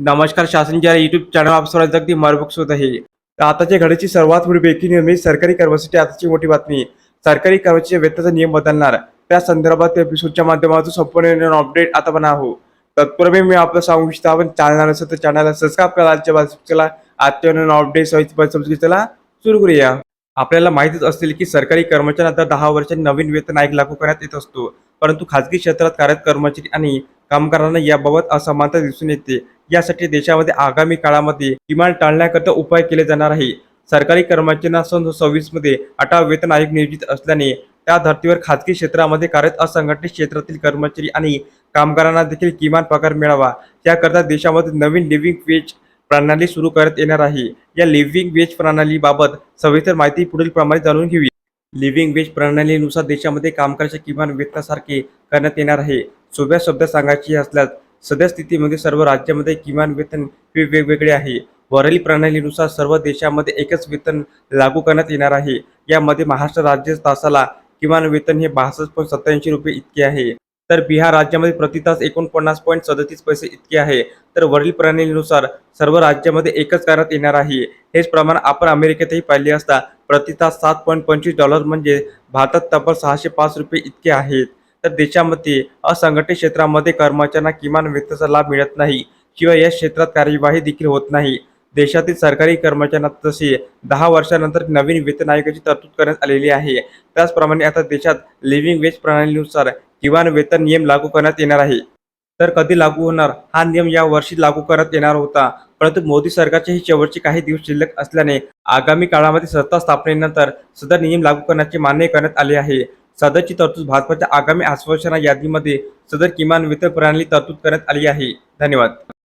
नमस्कार शासन ज्या युट्यूब चॅनल आप अगदी मरबूक होत आहे. आताच्या घडीची सर्वात मोठी बेकी म्हणजे नियम सरकारी कर्मचारी आताची मोठी बातमी. सरकारी कर्मचारी वेतनाचा नियम बदलणार. त्या संदर्भात एपिसोडच्या माध्यमातून संपूर्ण अपडेट आता पण आहो तत्पूर्वी मी आपलं सांगू इच्छितो आपण चॅनल असेल तर चॅनलला सबस्क्राईब करा आजच्या बाजूला आजच्या अपडेट सहित चला. सुरू करूया. आपल्याला माहितीच असेल की सरकारी कर्मचारी आता दहा वर्षांनी नवीन वेतन आयोग लागू करण्यात येत असतो. परंतु खाजगी क्षेत्रात कार्यरत कर्मचारी आणि कामगारांना याबाबत असमानता दिसून येते. यासाठी देशामध्ये आगामी काळामध्ये किमान टाळण्याकरता उपाय केले जाणार आहे. सरकारी कर्मचाऱ्यांना सन सव्वीसमध्ये अठरा वेतन आयोग नियोजित असल्याने त्या धर्तीवर खाजगी क्षेत्रामध्ये कार्यरत असंघटित क्षेत्रातील कर्मचारी आणि कामगारांना देखील किमान पगार मिळावा. याकरता देशामध्ये नवीन लिव्हिंग वेज प्रणाली सुरू करण्यात येणार आहे. या लिव्हिंग वेज प्रणालीबाबत सविस्तर माहिती पुढील प्रमाणे जाणून घेऊया. लिव्हिंग वेज प्रणालीनुसार देशामध्ये कामगाराच्या किमान वेतनासारखे करण्यात येणार आहे. सोप्या शब्दात सांगायची असल्यास सद्यस्थितीमध्ये सर्व राज्यामध्ये किमान वेतन हे वेगवेगळे आहे. वरील प्रणालीनुसार सर्व देशामध्ये एकच वेतन लागू करण्यात येणार आहे. यामध्ये महाराष्ट्र राज्य तासाला किमान वेतन हे बासष्ट पॉईंट सत्याऐंशी रुपये इतके आहे. तर बिहार राज्यामध्ये प्रति तास एकोणपन्नास पॉईंट सदतीस पैसे इतके आहे. तर वरील प्रणालीनुसार सर्व राज्यामध्ये एकच करण्यात येणार आहे. हेच प्रमाण आपण अमेरिकेतही पाहिले असता प्रति तास सात पॉईंट पंचवीस डॉलर म्हणजे भारतात तब्बल सहाशे पाच रुपये इतके आहेत. तर देशामध्ये असंघटित क्षेत्रामध्ये कर्मचाऱ्यांना किमान वेतनाचा लाभ मिळत नाही शिवाय या क्षेत्रात कार्यवाही देखील होत नाही. देशातील सरकारी कर्मचाऱ्यांना तसे दहा वर्षानंतर नवीन वेतन आयोगाची तरतूद करण्यात आलेली आहे. त्याचप्रमाणे आता देशात लिव्हिंग वेज प्रणालीनुसार किमान वेतन नियम लागू करण्यात येणार आहे. तर कधी लागू होणार? हा नियम या वर्षी लागू करण्यात येणार होता. परंतु मोदी सरकारचे ही शेवटचे काही दिवस शिल्लक असल्याने आगामी काळामध्ये सत्ता स्थापनेनंतर सदर नियम लागू करण्याचे मान्य करण्यात आले आहे. सदरची तरतूद भाजपच्या आगामी आश्वासना यादीमध्ये सदर किमान वेतन प्रणाली तरतूद करण्यात आली आहे. धन्यवाद.